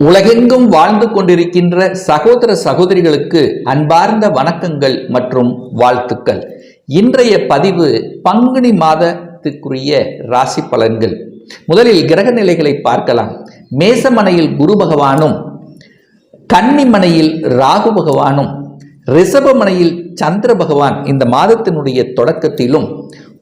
உலகெங்கும் வாழ்ந்து கொண்டிருக்கின்ற சகோதர சகோதரிகளுக்கு அன்பார்ந்த வணக்கங்கள் மற்றும் வாழ்த்துக்கள். இன்றைய பதிவு பங்குனி மாதத்துக்குரிய ராசி பலன்கள். முதலில் கிரக நிலைகளை பார்க்கலாம். மேசமனையில் குரு பகவானும் கன்னிமனையில் ராகு பகவானும் ரிஷபமனையில் சந்திர பகவான் இந்த மாதத்தினுடைய தொடக்கத்திலும்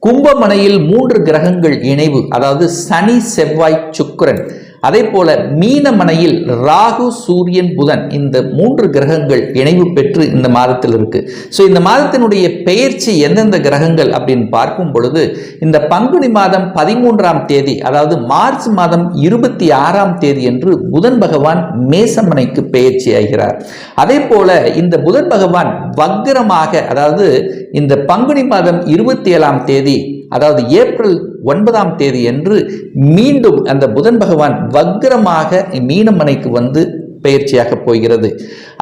கும்பமனையில் மூன்று கிரகங்கள் இணைவு அதாவது சனி செவ்வாய் சுக்கரன் அதே போல மீனமனையில் ராகு சூரியன் புதன் இந்த மூன்று கிரகங்கள் இணைவு பெற்று இந்த மாதத்தில் இருக்கு. ஸோ இந்த மாதத்தினுடைய பெயர்ச்சி எந்தெந்த கிரகங்கள் அப்படின்னு பார்க்கும் பொழுது இந்த பங்குனி மாதம் பதிமூன்றாம் தேதி அதாவது மார்ச் மாதம் இருபத்தி ஆறாம் தேதி என்று புதன் பகவான் மேசமனைக்கு பெயர்ச்சி ஆகிறார். அதே போல இந்த புதன் பகவான் வக்ரமாக அதாவது இந்த பங்குனி மாதம் இருபத்தி ஏழாம் தேதி அதாவது ஏப்ரல் ஒன்பதாம் தேதி என்று மீண்டும் அந்த புதன் பகவான் வக்ரமாக மீனமனைக்கு வந்து பயிற்சியாக போகிறது.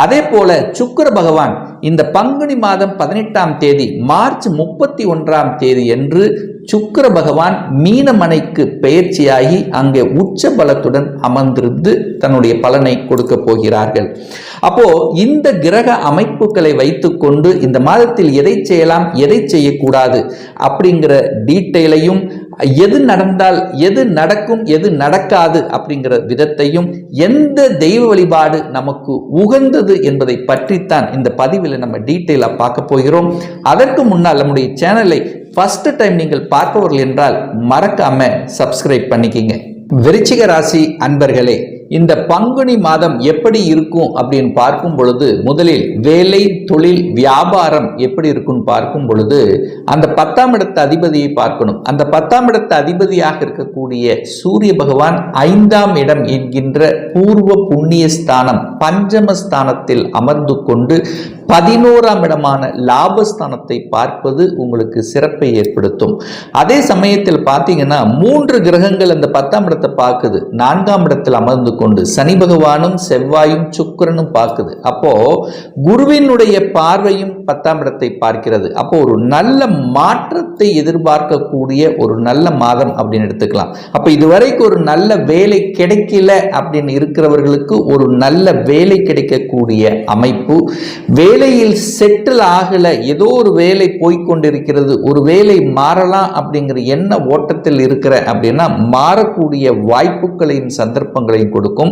அதே போல சுக்கர பகவான் இந்த பங்குனி மாதம் பதினெட்டாம் தேதி மார்ச் முப்பத்தி ஒன்றாம் தேதி என்று சுக்கர பகவான் மீனமனைக்கு பெயர்ச்சியாகி அங்கே உச்ச பலத்துடன் அமர்ந்திருந்து தன்னுடைய பலனை கொடுக்க போகிறார்கள். அப்போ இந்த கிரக அமைப்புகளை வைத்துக்கொண்டு இந்த மாதத்தில் எதை செய்யலாம் எதை செய்யக்கூடாது அப்படிங்கிற டீட்டெயிலையும் எது நடந்தால் எது நடக்கும் எது நடக்காது அப்படிங்கிற விதத்தையும் எந்த தெய்வ வழிபாடு நமக்கு உகந்தது என்பதை பற்றித்தான் இந்த பதிவில் நம்ம டீட்டெயிலாக பார்க்க போகிறோம். அதற்கு முன்னால் நம்முடைய சேனலை ஃபர்ஸ்ட் டைம் நீங்கள் பார்ப்பவர்கள் என்றால் மறக்காம சப்ஸ்கிரைப் பண்ணிக்கிங்க. விருச்சிக ராசி அன்பர்களே இந்த பங்குனி மாதம் எப்படி இருக்கும் அப்படின்னு பார்க்கும் பொழுது முதலில் வேலை தொழில் வியாபாரம் எப்படி இருக்கும்னு பார்க்கும் பொழுது அந்த பத்தாம் இடத்து அதிபதியை பார்க்கணும். அந்த பத்தாம் இடத்து அதிபதியாக இருக்கக்கூடிய சூரிய பகவான் ஐந்தாம் இடம் என்கின்ற பூர்வ புண்ணிய ஸ்தானம் பஞ்சமஸ்தானத்தில் அமர்ந்து கொண்டு பதினோராம் இடமான லாபஸ்தானத்தை பார்ப்பது உங்களுக்கு சிறப்பை ஏற்படுத்தும். அதே சமயத்தில் பார்த்தீங்கன்னா மூன்று கிரகங்கள் அந்த பத்தாம் இடத்தை பார்க்குது. நான்காம் இடத்தில் அமர்ந்து கொண்டு சனி பகவானும் செவ்வாயும் சுக்கிரனும் பார்க்குது. அப்போ குருவினுடைய பார்வையும் பத்தாம் இடத்தை பார்க்கிறது. அப்போ ஒரு நல்ல மாற்றத்தை எதிர்பார்க்கக்கூடிய ஒரு நல்ல மாதம் அப்படின்னு எடுத்துக்கலாம். அப்போ இதுவரைக்கும் ஒரு நல்ல வேலை கிடைக்கல அப்படின்னு இருக்கிறவர்களுக்கு ஒரு நல்ல வேலை கிடைக்கக்கூடிய அமைப்பு வேலையில் செட்டில் ஆகலை ஏதோ ஒரு வேலை போய்கொண்டிருக்கிறது ஒரு வேலை மாறலாம் அப்படிங்கிற என்ன ஓட்டத்தில் இருக்கிற அப்படின்னா மாறக்கூடிய வாய்ப்புகளையும் சந்தர்ப்பங்களையும் கொடுக்கும்.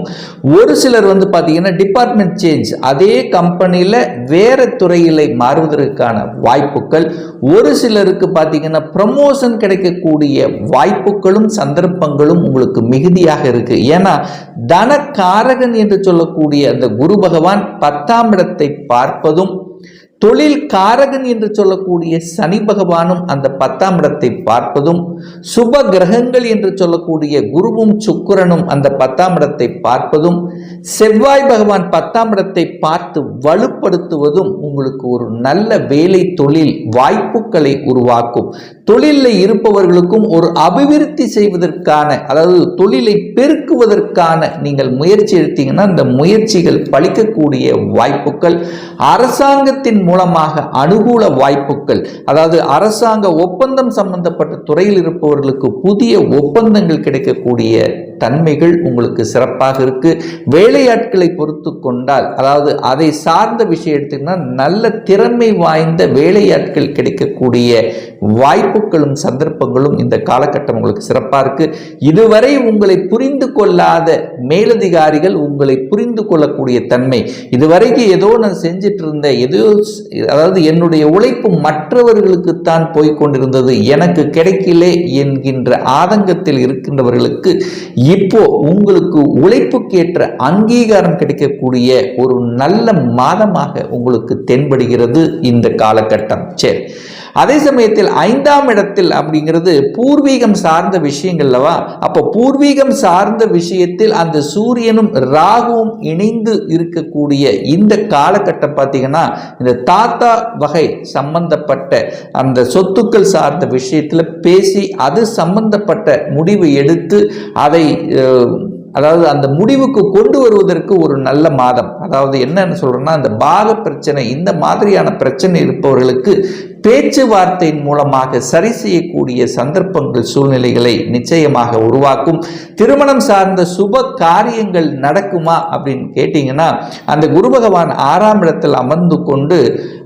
ஒரு சிலர் வந்து பார்த்தீங்கன்னா டிபார்ட்மெண்ட் சேஞ்ச் அதே கம்பெனியில் வேற துறையில் மாறுவதற்கான வாய்ப்புகள். ஒரு சிலருக்கு பார்த்தீங்கன்னா ப்ரமோஷன் கிடைக்கக்கூடிய வாய்ப்புகளும் சந்தர்ப்பங்களும் உங்களுக்கு மிகுதியாக இருக்கு. ஏன்னா தனக்காரகன் என்று சொல்லக்கூடிய அந்த குரு பகவான் பத்தாம் இடத்தை பார்ப்பது பார்ப்பதும் தொழில் காரகன் என்று சொல்லக்கூடிய சனி பகவானும் அந்த பத்தாம் இடத்தை பார்ப்பதும் சுப கிரகங்கள் என்று சொல்லக்கூடிய குருவும் சுக்கிரனும் அந்த பத்தாம் இடத்தை பார்ப்பதும் செவ்வாய் பகவான் பத்தாம் இடத்தை பார்த்து வலுப்படுத்துவதும் உங்களுக்கு ஒரு நல்ல வேலை தொழில் வாய்ப்புகளை உருவாக்கும். தொழிலில் இருப்பவர்களுக்கும் ஒரு அபிவிருத்தி செய்வதற்கான அதாவது தொழிலை பெருக்குவதற்கான நீங்கள் முயற்சி எடுத்தீங்கன்னா அந்த முயற்சிகள் பழிக்கக்கூடிய வாய்ப்புகள் அரசாங்கத்தின் மூலமாக அனுகூல வாய்ப்புகள் அதாவது அரசாங்க ஒப்பந்தம் சம்பந்தப்பட்ட துறையில் இருப்பவர்களுக்கு புதிய ஒப்பந்தங்கள் கிடைக்கக்கூடிய தன்மைகள் உங்களுக்கு சிறப்பாக இருக்கு. வேலையாட்களை பொறுத்து கொண்டால் அதாவது அதை சார்ந்த விஷயம் எடுத்தீங்கன்னா நல்ல திறமை வாய்ந்த வேலையாட்கள் கிடைக்கக்கூடிய வாய்ப்புகளும் சந்தர்ப்பங்களும் இந்த காலகட்டம் உங்களுக்கு சிறப்பாக இருக்கு. இதுவரை உங்களை புரிந்து கொள்ளாத மேலதிகாரிகள் உங்களை புரிந்து கொள்ளக்கூடிய தன்மை. இதுவரைக்கும் ஏதோ நான் செஞ்சிட்டு இருந்தேன் ஏதோ அதாவது என்னுடைய உழைப்பு மற்றவர்களுக்குத்தான் போய்கொண்டிருந்தது எனக்கு கிடைக்கலே என்கின்ற ஆதங்கத்தில் இருக்கின்றவர்களுக்கு இப்போ உங்களுக்கு உழைப்புக்கேற்ற அங்கீகாரம் கிடைக்கக்கூடிய ஒரு நல்ல மாதமாக உங்களுக்கு தென்படுகிறது இந்த காலகட்டம். சரி. அதே சமயத்தில் ஐந்தாம் இடத்தில் அப்படிங்கிறது பூர்வீகம் சார்ந்த விஷயங்கள்லவா அப்போ பூர்வீகம் சார்ந்த விஷயத்தில் அந்த சூரியனும் ராகுவும் இணைந்து இருக்கக்கூடிய இந்த காலகட்டம் பார்த்தீங்கன்னா இந்த தாத்தா வகை சம்பந்தப்பட்ட அந்த சொத்துக்கள் சார்ந்த விஷயத்தில் பேசி அது சம்பந்தப்பட்ட முடிவு எடுத்து அதை அதாவது அந்த முடிவுக்கு கொண்டு வருவதற்கு ஒரு நல்ல மாதம். அதாவது என்னன்னு சொல்றேன்னா அந்த பாக பிரச்சனை இந்த மாதிரியான பிரச்சனை இருப்பவர்களுக்கு பேச்சுவார்த்தையின் மூலமாக சரி செய்யக்கூடிய சந்தர்ப்பங்கள் சூழ்நிலைகளை நிச்சயமாக உருவாக்கும். திருமணம் சார்ந்த சுப காரியங்கள் நடக்குமா அப்படின்னு கேட்டிங்கன்னா அந்த குரு பகவான் ஆறாம் இடத்தில் அமர்ந்து கொண்டு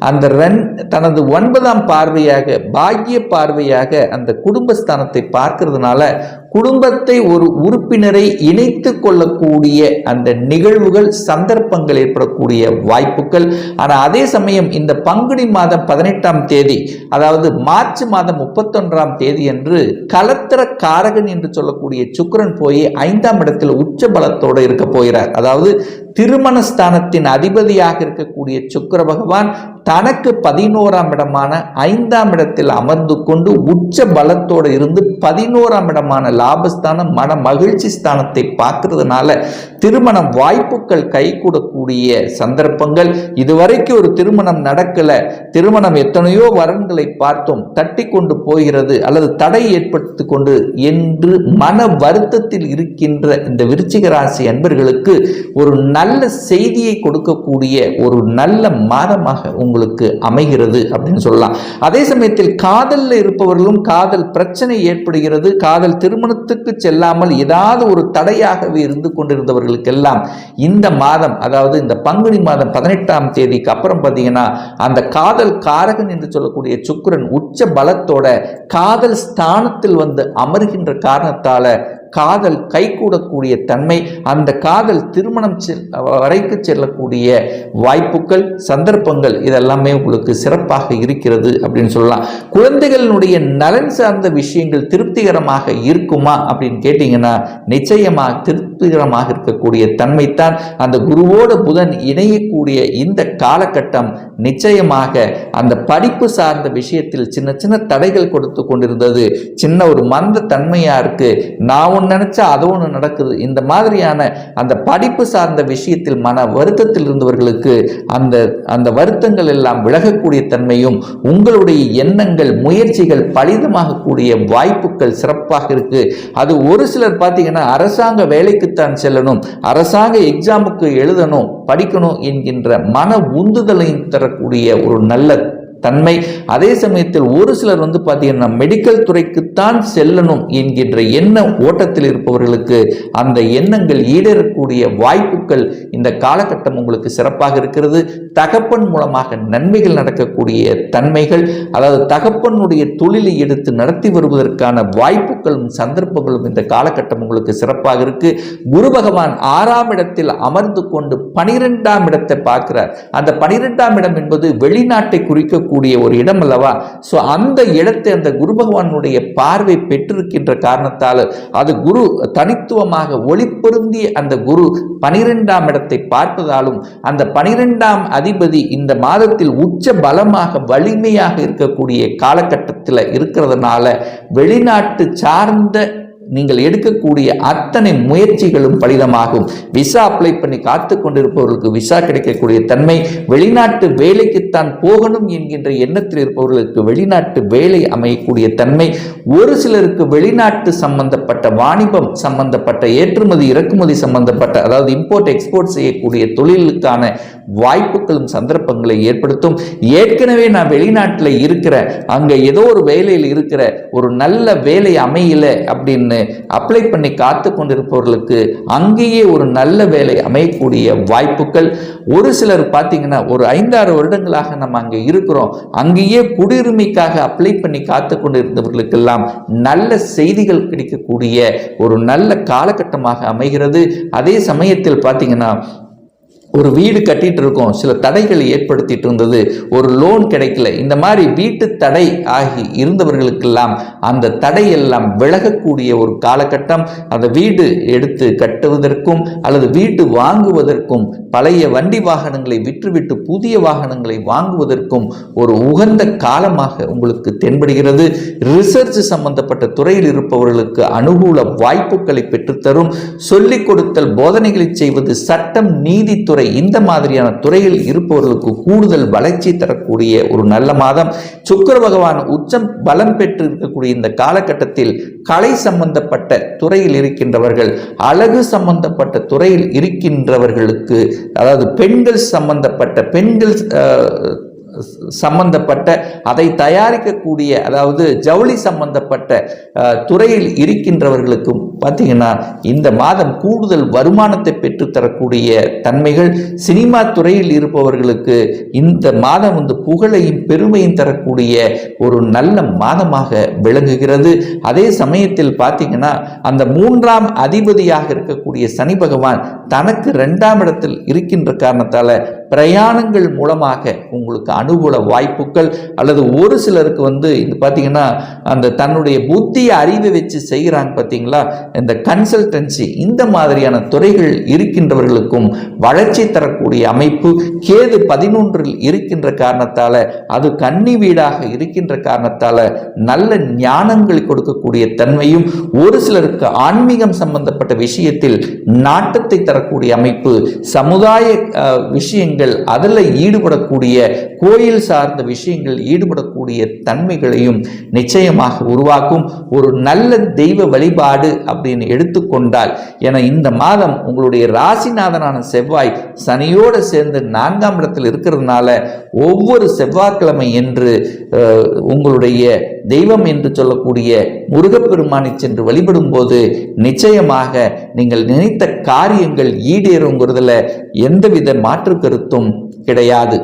அந்த ரன் தனது ஒன்பதாம் பார்வையாக பாக்கிய பார்வையாக அந்த குடும்பஸ்தானத்தை பார்க்கறதுனால குடும்பத்தை ஒரு உறுப்பினரை இணைத்து கொள்ளக்கூடிய அந்த நிகழ்வுகள் சந்தர்ப்பங்கள் ஏற்படக்கூடிய வாய்ப்புகள். ஆனால் அதே சமயம் இந்த பங்குனி மாதம் பதினெட்டாம் தேதி அதாவது மார்ச் மாதம் முப்பத்தொன்றாம் தேதி என்று கலத்திர காரகன் என்று சொல்லக்கூடிய சுக்கிரன் போய் ஐந்தாம் இடத்தில் உச்ச பலத்தோடு இருக்க போகிறார். அதாவது திருமணஸ்தானத்தின் அதிபதியாக இருக்கக்கூடிய சுக்கிர பகவான் தனக்கு பதினோராம் இடமான ஐந்தாம் இடத்தில் அமர்ந்து கொண்டு உச்ச பலத்தோடு இருந்து பதினோராம் இடமான லாபஸ்தானம் மன மகிழ்ச்சி ஸ்தானத்தை பார்க்கறதுனால திருமண வாய்ப்புகள் கைகூடக்கூடிய சந்தர்ப்பங்கள். இதுவரைக்கும் ஒரு திருமணம் நடக்கல. திருமணம் எத்தனையோ வரன்களை பார்த்தோம். தட்டி கொண்டு போகிறது அல்லது தடை ஏற்படுத்தி கொண்டு என்று மன வருத்தத்தில் இருக்கின்ற இந்த விருச்சிக ராசி அன்பர்களுக்கு ஒரு நல்ல செய்தியை கொடுக்கக்கூடிய ஒரு நல்ல மாதமாக உங்களுக்கு அமைகிறது அப்படின்னு சொல்லலாம். அதே சமயத்தில் காதலில் இருப்பவர்களும் காதல் பிரச்சனை ஏற்படுகிறது. காதல் திருமணத்துக்கு செல்லாமல் ஏதாவது ஒரு தடையாகவே இருந்து கொண்டிருந்தவர்களுக்கெல்லாம் இந்த மாதம் அதாவது இந்த பங்குனி மாதம் பதினெட்டாம் தேதிக்கு அப்புறம் பார்த்தீங்கன்னா அந்த காதல் காரகன் என்று சொல்லக்கூடிய சுக்கிரன் உச்ச பலத்தோட காதல் ஸ்தானத்தில் வந்து அமர்கின்ற காரணத்தால காதல் கைகூடக்கூடிய தன்மை அந்த காதல் திருமணம் செல் வரைக்கு செல்லக்கூடிய வாய்ப்புகள் சந்தர்ப்பங்கள் இதெல்லாமே உங்களுக்கு சிறப்பாக இருக்கிறது அப்படின்னு சொல்லலாம். குழந்தைகளினுடைய நலன் சார்ந்த விஷயங்கள் திருப்திகரமாக இருக்குமா அப்படின்னு கேட்டிங்கன்னா நிச்சயமாக திருப்திகரமாக இருக்கக்கூடிய தன்மைத்தான். அந்த குருவோட புதன் இணையக்கூடிய இந்த காலகட்டம் நிச்சயமாக அந்த படிப்பு சார்ந்த விஷயத்தில் சின்ன சின்ன தடைகள் கொடுத்து கொண்டிருந்தது. சின்ன ஒரு மந்த தன்மையாக இருக்குது நான் ஒன்று நினைச்சா அது ஒன்று நடக்குது. இந்த மாதிரியான அந்த படிப்பு சார்ந்த விஷயத்தில் மன வருத்தத்தில் இருந்தவர்களுக்கு அந்த அந்த வருத்தங்கள் எல்லாம் விலகக்கூடிய தன்மையும் உங்களுடைய எண்ணங்கள் முயற்சிகள் பலிதமாகக்கூடிய வாய்ப்புகள் சிறப்பாக இருக்கு. அது ஒரு சிலர் பார்த்தீங்கன்னா அரசாங்க வேலைக்குத்தான் செல்லணும் அரசாங்க எக்ஸாமுக்கு எழுதணும் படிக்கணும் என்கின்ற மன உந்துதலையும் தரக்கூடிய ஒரு நல்ல தன்மை. அதே சமயத்தில் ஒரு சிலர் வந்து பார்த்தீங்கன்னா மெடிக்கல் துறைக்குத்தான் செல்லணும் என்கின்ற எண்ண ஓட்டத்தில் இருப்பவர்களுக்கு அந்த எண்ணங்கள் ஈடேறக்கூடிய வாய்ப்புகள் இந்த காலகட்டம் உங்களுக்கு சிறப்பாக இருக்கிறது. தகப்பன் மூலமாக நன்மைகள் நடக்கக்கூடிய தன்மைகள் அதாவது தகப்பனுடைய தொழிலை எடுத்து நடத்தி வருவதற்கான வாய்ப்புகளும் சந்தர்ப்பங்களும் இந்த காலகட்டம் உங்களுக்கு சிறப்பாக இருக்கு. குரு பகவான் ஆறாம் இடத்தில் அமர்ந்து கொண்டு பனிரெண்டாம் இடத்தை பார்க்கிறார். அந்த பனிரெண்டாம் இடம் என்பது வெளிநாட்டை குறிக்க இருக்கக்கூடிய ஒரு இடம் அல்லவா? ஸோ அந்த இடத்தை அந்த குரு பகவானுடைய பார்வை பெற்றிருக்கின்ற காரணத்தால் அது குரு தனித்துவமாக ஒளி பொருந்திய அந்த குரு பனிரெண்டாம் இடத்தை பார்ப்பதாலும் அந்த பனிரெண்டாம் அதிபதி இந்த மாதத்தில் உச்ச பலமாக வலிமையாக இருக்கக்கூடிய காலகட்டத்தில் இருக்கிறதுனால வெளிநாட்டு சார்ந்த நீங்கள் எடுக்கக்கூடிய அத்தனை முயற்சிகளும் பலிதமாகும். விசா அப்ளை பண்ணி காத்து கொண்டிருப்பவர்களுக்கு விசா கிடைக்கக்கூடிய தன்மை வெளிநாட்டு வேலைக்குத்தான் போகணும் என்கின்ற எண்ணத்தில் இருப்பவர்களுக்கு வெளிநாட்டு வேலை அமையக்கூடிய தன்மை ஒரு சிலருக்கு வெளிநாட்டு சம்பந்தப்பட்ட வாணிபம் சம்பந்தப்பட்ட ஏற்றுமதி இறக்குமதி சம்பந்தப்பட்ட அதாவது இம்போர்ட் எக்ஸ்போர்ட் செய்யக்கூடிய தொழிலுக்கான வாய்ப்புகளும் சந்தர்ப்பங்களை ஏற்படுத்தும். ஏற்கனவே நான் வெளிநாட்டில் இருக்கிற அங்கே ஏதோ ஒரு வேலையில் இருக்கிற ஒரு நல்ல வேலை அமையல அப்படின்னு அப்ளை பண்ணி காத்து கொண்டிருப்பவர்களுக்கு அங்கேயே ஒரு நல்ல வேலை அமையக்கூடிய வாய்ப்புகள். ஒரு சிலர் பார்த்தீங்கன்னா ஒரு ஐந்தாறு வருடங்களாக நம்ம அங்கே இருக்கிறோம். அங்கேயே குடியுரிமைக்காக அப்ளை பண்ணி காத்து கொண்டிருந்தவர்களுக்கெல்லாம் நல்ல செய்திகள் கிடைக்கக்கூடிய ஒரு நல்ல காலகட்டமாக அமைகிறது. அதே சமயத்தில் பார்த்தீங்கன்னா ஒரு வீடு கட்டிட்டு இருக்கோம் சில தடைகளை ஏற்படுத்திட்டு இருந்தது ஒரு லோன் கிடைக்கல. இந்த மாதிரி வீட்டு தடை ஆகி இருந்தவர்களுக்கெல்லாம் அந்த தடையெல்லாம் விலகக்கூடிய ஒரு காலகட்டம். அந்த வீடு எடுத்து கட்டுவதற்கும் அல்லது வீடு வாங்குவதற்கும் பழைய வண்டி வாகனங்களை விற்றுவிட்டு புதிய வாகனங்களை வாங்குவதற்கும் ஒரு உகந்த காலமாக உங்களுக்கு தென்படுகிறது. ரிசர்ச் சம்பந்தப்பட்ட துறையில் இருப்பவர்களுக்கு அனுகூல வாய்ப்புகளை பெற்றுத்தரும். சொல்லிக் கொடுத்தல் போதனைகளை செய்வது சட்டம் நீதித்துறை துறை இந்த மாதிரியான துறையில் இருப்பவர்களுக்கு கூடுதல் வளர்ச்சி தரக்கூடிய ஒரு நல்ல மாதம். சுக்கர பகவான் உச்சம் பலம் பெற்று இருக்கக்கூடிய இந்த காலகட்டத்தில் கலை சம்பந்தப்பட்ட துறையில் இருக்கின்றவர்கள் அழகு சம்பந்தப்பட்ட துறையில் இருக்கின்றவர்களுக்கு அதாவது பெண்கள் சம்பந்தப்பட்ட பெண்கள் சம்பந்தப்பட்ட அதை தயாரிக்கக்கூடிய அதாவது ஜவுளி சம்பந்தப்பட்ட துறையில் இருக்கின்றவர்களுக்கும் பார்த்தீங்கன்னா இந்த மாதம் கூடுதல் வருமானத்தை பெற்றுத்தரக்கூடிய தன்மைகள் சினிமா துறையில் இருப்பவர்களுக்கு இந்த மாதம் வந்து புகழையும் பெருமையும் தரக்கூடிய ஒரு நல்ல மாதமாக விளங்குகிறது. அதே சமயத்தில் பார்த்தீங்கன்னா அந்த மூன்றாம் அதிபதியாக இருக்கக்கூடிய சனி பகவான் தனக்கு ரெண்டாம் இடத்தில் இருக்கின்ற காரணத்தால் பிரயாணங்கள் மூலமாக உங்களுக்கு அனுகூல வாய்ப்புகள் அல்லது ஒரு சிலருக்கு வந்து இது பார்த்தீங்கன்னா அந்த தன்னுடைய புத்தி அறிவை வச்சு செய்கிறாங்க பார்த்தீங்களா இந்த கன்சல்டன்சி இந்த மாதிரியான துறைகள் இருக்கின்றவர்களுக்கும் வளர்ச்சி தரக்கூடிய அமைப்பு கேது பதினொன்றில் இருக்கின்ற காரணத்தால அது கன்னி வீடாக இருக்கின்ற காரணத்தால நல்ல ஞானங்கள் கொடுக்கக்கூடிய தன்மையும் ஒரு சிலருக்கு ஆன்மீகம் சம்பந்தப்பட்ட விஷயத்தில் நாட்டத்தை தரக்கூடிய அமைப்பு சமுதாய விஷயங்கள் அதில் ஈடுபடக்கூடிய கோயில் சார்ந்த விஷயங்கள் ஈடுபடக்கூடிய தன்மைகளையும் நிச்சயமாக உருவாக்கும் ஒரு நல்ல தெய்வ வழிபாடு அப்படின்னு எடுத்துக்கொண்டால் என இந்த மாதம் உங்களுடைய ராசிநாதனான செவ்வாய் சனியோடு சேர்ந்து நான்காம் இடத்தில் இருக்கிறதுனால ஒவ்வொரு செவ்வாய்க்கிழமை என்று உங்களுடைய தெய்வம் என்று சொல்லக்கூடிய முருகப்பெருமானை சென்று வழிபடும் போது நிச்சயமாக நீங்கள் நினைத்த காரியங்கள் ஈடேறுங்கிறதுல எந்தவித மாற்று கருத்தும் கிடையாது.